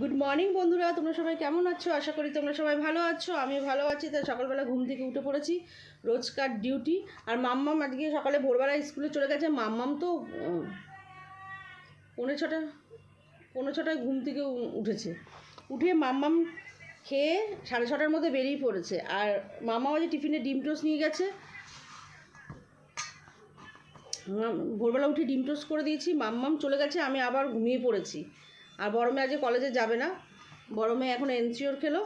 Good morning বন্ধুরা। তোমরা সবাই কেমন আছো? আশা করি তোমরা সবাই ভালো আছো। আমি ভালো আছি তাই সকালবেলা ঘুম থেকে উঠে পড়েছি। রোজকার ডিউটি আর মাম্মাম আজকে সকালে ভোরবেলা স্কুলে চলে গেছে। মাম্মাম তো উম, পৌনে ছটা পৌনে ছটায় ঘুম থেকে উঠেছে। উঠে মাম্মাম খেয়ে সাড়ে ছটার মধ্যে বেরিয়ে পড়েছে। আর মাম্মা আজ টিফিনে ডিম টোস্ট নিয়ে গেছে। ভোরবেলা উঠে ডিম টোস্ট করে দিয়েছি। মাম্মাম চলে গেছে। আমি আবার ঘুমিয়ে পড়েছি। আর বড় মেয়ে আজকে কলেজে যাবে না। বড় মেয়ে এখন এনসিওর খেলো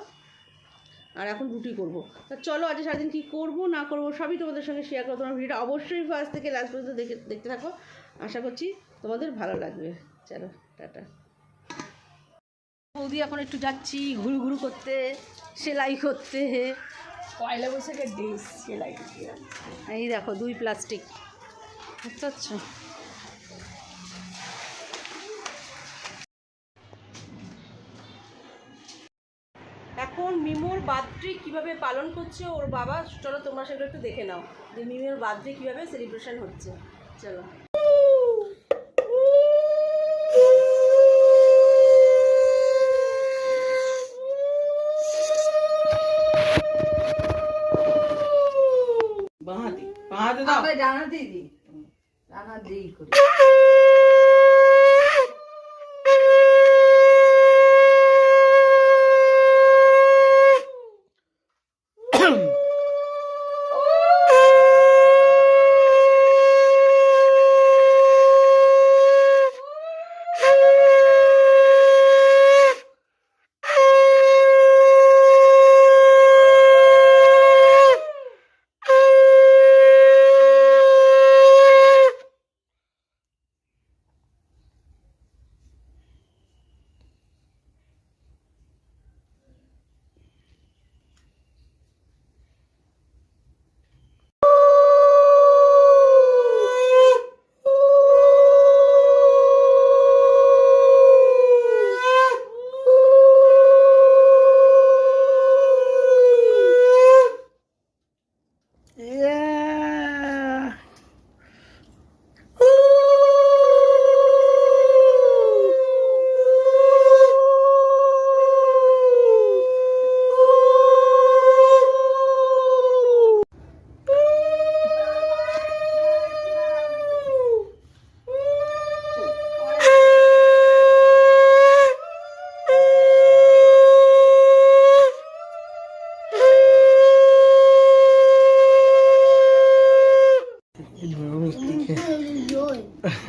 আর এখন রুটি করব। তা চলো আজকে সারাদিন কী করব না করব সবই তোমাদের সঙ্গে শেয়ার করো তোমার ভিডিওটা অবশ্যই ফার্স্ট থেকে লাস্ট পর্যন্ত দেখে দেখতে থাকো। আশা করছি তোমাদের ভালো লাগবে। চলো টাটা। বৌদি এখন একটু যাচ্ছি ঘুরু ঘুরু করতে সেলাই করতে। পয়লা বৈশাখের ড্রেস সেলাই করতে এই দেখো দুই প্লাস্টিক বুঝতে পারছ? এখন মিমোর বার্থডে কীভাবে পালন করছে ওর বাবা, চলো তোমরা সেগুলো একটু দেখে নাও যে মিমোর বার্থডে কীভাবে সেলিব্রেশন হচ্ছে। চলো। দিয়ে দিই। ডানা দিই করি।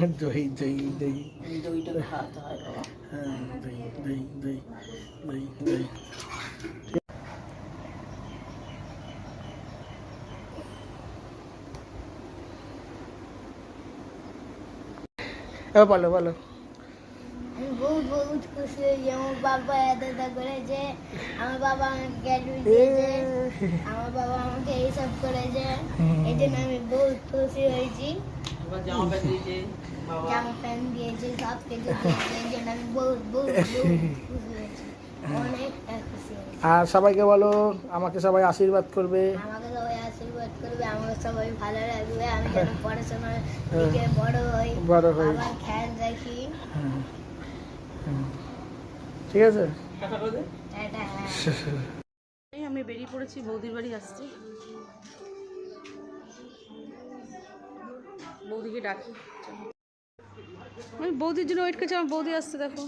দই দই দই। দইটা খাওয়াতে হয় হ্যাঁ দই দই দই দই দই। বলো বলো। বহুত বহুত খুশি হয়েছি। আমার বাবা এত এত করেছে। আমার বাবা আমাকে দিয়েছে। আমার বাবা আমাকে এইসব করেছে। এই জন্য আমি বহুত খুশি হয়েছি। জামা প্যান্ট দিয়েছে জামা প্যান্ট দিয়েছে সব কিছু দিয়েছে আমি বহুত বহুত বহুত খুশি হয়েছি। অনেক আর সবাইকে বলো আমাকে সবাই আশীর্বাদ করবে। আমাকে সবাই আশীর্বাদ করবে আমাকে সবাই ভালো রাখবে আমি যেন পড়াশোনার দিকে বড় হই বড় হই। আমার খেয়াল রাখি। হুম। ঠিক আছে? হ্যাঁ আমি বেরিয়ে পড়েছি বৌদির বাড়ি আসছি। বৌদিকে ডাকি। আমি বৌদির জন্য ওয়েট করছি আমার বৌদি আসছে দেখো।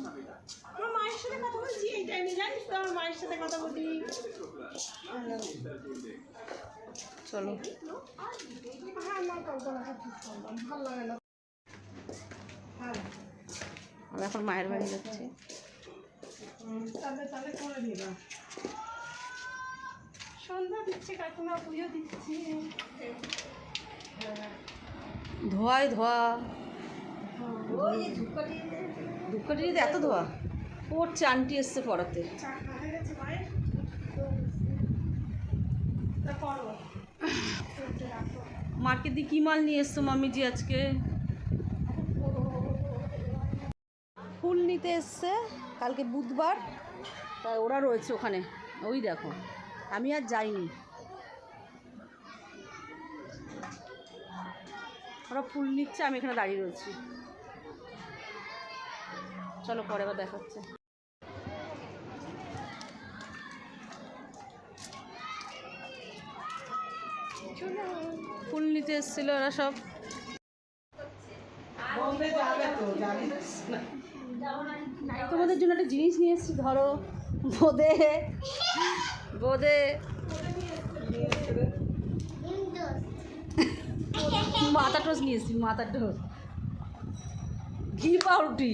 মায়ের সাথে কথা বলছি এই টাইমে জানিস তো আমার মায়ের সাথে কথা বলি। চলো। আমরা এখন মায়ের বাড়ি যাচ্ছি। তাহলে তাহলে সন্ধ্যা দিচ্ছে কাকিমা পুজো দিচ্ছি। ধোয়ায় ধোয়া। ধূপকাঠিতে এত ধোয়া? পড়ছে আন্টি এসছে পড়াতে। মার্কেট দিয়ে কী মাল নিয়ে এসছো মামিজি আজকে? ফুল নিতে এসছে, কালকে বুধবার। তাই ওরা রয়েছে ওখানে। ওই দেখো, আমি আর যাইনি। ওরা ফুল নিচ্ছে আমি এখানে দাঁড়িয়ে রয়েছি। চলো পরে আবার দেখাচ্ছে। ফুল নিতে এসেছিল ওরা সব। তোমাদের জন্য একটা জিনিস নিয়ে এসেছি ধরো বোদে। বোদে। মাথা টোস নিয়েছি মাথা টোস ঘি পাউরুটি।